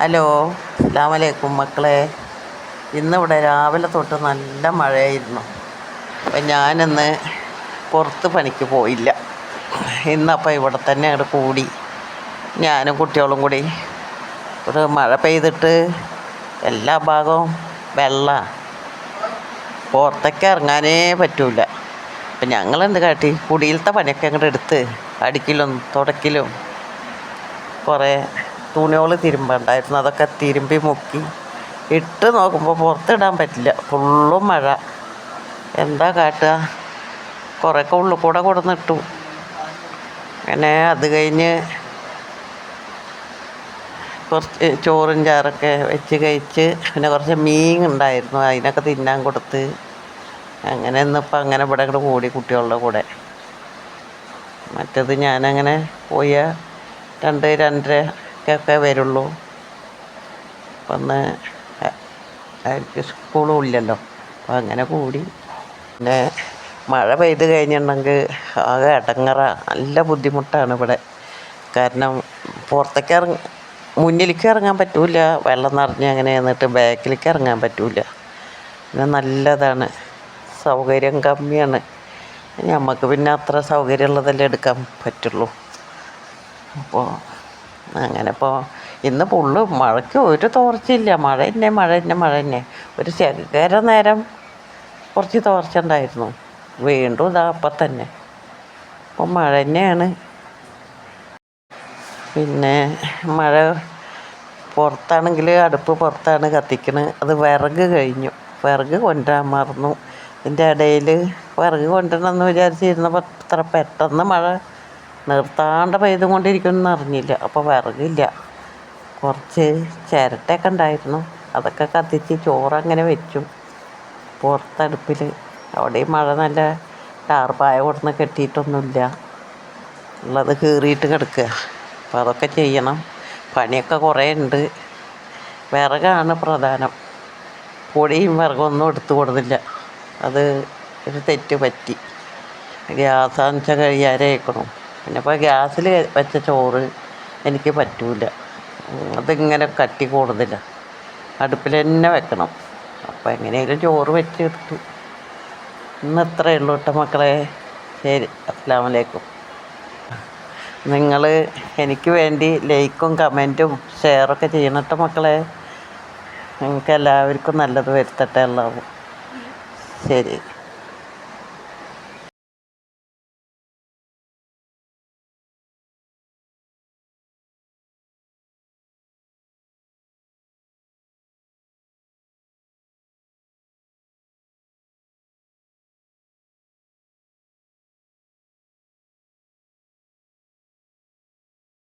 Hello അസ്ലാമലൈക്കും മക്കളെ. ഇന്നിവിടെ രാവിലെ തൊട്ട് നല്ല മഴയായിരുന്നു. അപ്പം ഞാനിന്ന് പുറത്ത് പണിക്ക് പോയില്ല. ഇന്നപ്പം ഇവിടെ തന്നെ അങ്ങോട്ട് കൂടി. ഞാനും കുട്ടികളും കൂടി ഇവിടെ മഴ പെയ്തിട്ട് എല്ലാ ഭാഗവും വെള്ളമാണ് പുറത്തേക്ക് ഇറങ്ങാനേ പറ്റൂല. അപ്പം ഞങ്ങളെന്ത് കാട്ടി? കുടിയിലത്തെ പണിയൊക്കെ അങ്ങോട്ട് എടുത്ത് അടിക്കലും തുടക്കലും കുറേ തുണികൾ തിരുമ്പണ്ടായിരുന്നു അതൊക്കെ തിരുമ്പി മുക്കി ഇട്ട് നോക്കുമ്പോൾ പുറത്തിടാൻ പറ്റില്ല. ഫുള്ളും മഴ. എന്താ കാട്ടുക? കുറേയൊക്കെ ഉള്ളിൽ കൂടെ കൊടുന്നിട്ടു. അങ്ങനെ അത് കഴിഞ്ഞ് കുറച്ച് ചോറും ചാറൊക്കെ വെച്ച് കഴിച്ച് പിന്നെ കുറച്ച് മീൻ ഉണ്ടായിരുന്നു. അതിനൊക്കെ തിന്നാൻ കൊടുത്ത് അങ്ങനെ ഇന്നിപ്പോൾ അങ്ങനെ ഇവിടെ കൂടെ കൂടി കുട്ടികളുടെ കൂടെ. മറ്റത് ഞാനങ്ങനെ പോയ രണ്ട് രണ്ടരക്കൊക്കെ വരുള്ളൂ. അപ്പം അവർക്ക് സ്കൂളും ഇല്ലല്ലോ. അപ്പം അങ്ങനെ കൂടി. പിന്നെ മഴ പെയ്ത് കഴിഞ്ഞിട്ടുണ്ടെങ്കിൽ ആകെ ഇടങ്ങറ നല്ല ബുദ്ധിമുട്ടാണ് ഇവിടെ. കാരണം പുറത്തേക്ക് ഇറങ്ങ മുന്നിലേക്ക് ഇറങ്ങാൻ പറ്റൂല. വെള്ളം നിറഞ്ഞ് അങ്ങനെ എന്നിട്ട് ബാക്കിലേക്ക് ഇറങ്ങാൻ പറ്റൂല. പിന്നെ നല്ലതാണ്. സൗകര്യം കമ്മിയാണ്. നമുക്ക് പിന്നെ അത്ര സൗകര്യമുള്ളതല്ലേ എടുക്കാൻ പറ്റുള്ളൂ. അപ്പോൾ അങ്ങനെ ഇപ്പോൾ ഇന്ന് ഫുള്ള് മഴയ്ക്ക് ഒരു തോർച്ചയില്ല. മഴ തന്നെ മഴ തന്നെ മഴ തന്നെ. ഒരു ശകര നേരം കുറച്ച് തോർച്ച ഉണ്ടായിരുന്നു. വീണ്ടും ഇതാ അപ്പം തന്നെ. അപ്പോൾ മഴ തന്നെയാണ്. പിന്നെ മഴ പുറത്താണെങ്കിൽ അടുപ്പ് പുറത്താണ് കത്തിക്കണത് അത് വിറക് കഴിഞ്ഞു. വിറക് കൊണ്ടുവരാൻ മറന്നു. ഇതിന്റെ ഇടയിൽ വിറക് കൊണ്ടുവരണമെന്ന് വിചാരിച്ചിരുന്നപ്പോൾ ഇത്ര പെട്ടെന്ന് മഴ നിർത്താണ്ട് പെയ്തും കൊണ്ടിരിക്കുമെന്ന് അറിഞ്ഞില്ല. അപ്പോൾ വിറകില്ല. കുറച്ച് ചിരട്ടയൊക്കെ ഉണ്ടായിരുന്നു. അതൊക്കെ കത്തിച്ച് ചോറങ്ങനെ വെച്ചു. പുറത്തടുപ്പിൽ അവിടെയും മഴ നല്ല ടാർപ്പായ കൊടുന്ന് കെട്ടിയിട്ടൊന്നുമില്ല. ഉള്ളത് കീറിയിട്ട് കിടക്കുക. അപ്പോൾ അതൊക്കെ ചെയ്യണം. പണിയൊക്കെ കുറേ ഉണ്ട്. വിറകാണ് പ്രധാനം. പൊടിയും വിറകൊന്നും എടുത്തു കൊടുത്തില്ല. അത് ഒരു തെറ്റ് പറ്റി. ഗ്യാസാന്ന് വെച്ചാൽ കഴിയാരേക്കണം പിന്നെ ഇപ്പോൾ ഗ്യാസിൽ വെച്ച ചോറ് എനിക്ക് പറ്റൂല. അതിങ്ങനെ കട്ടി കൂടുതല. അടുപ്പിൽ തന്നെ വെക്കണം. അപ്പോൾ എങ്ങനെയെങ്കിലും ചോറ് വെച്ചെടുത്തു. ഇന്ന് ഇത്രയേ ഉള്ളൂ കേട്ടോ മക്കളെ. ശരി അസ്സാം വലൈക്കും നിങ്ങൾ എനിക്ക് വേണ്ടി ലൈക്കും കമന്റും ഷെയറൊക്കെ ചെയ്യണം കേട്ടോ മക്കളെ. നിങ്ങൾക്ക് എല്ലാവർക്കും നല്ലത് വരുത്തട്ടെ എല്ലാവും ശരി.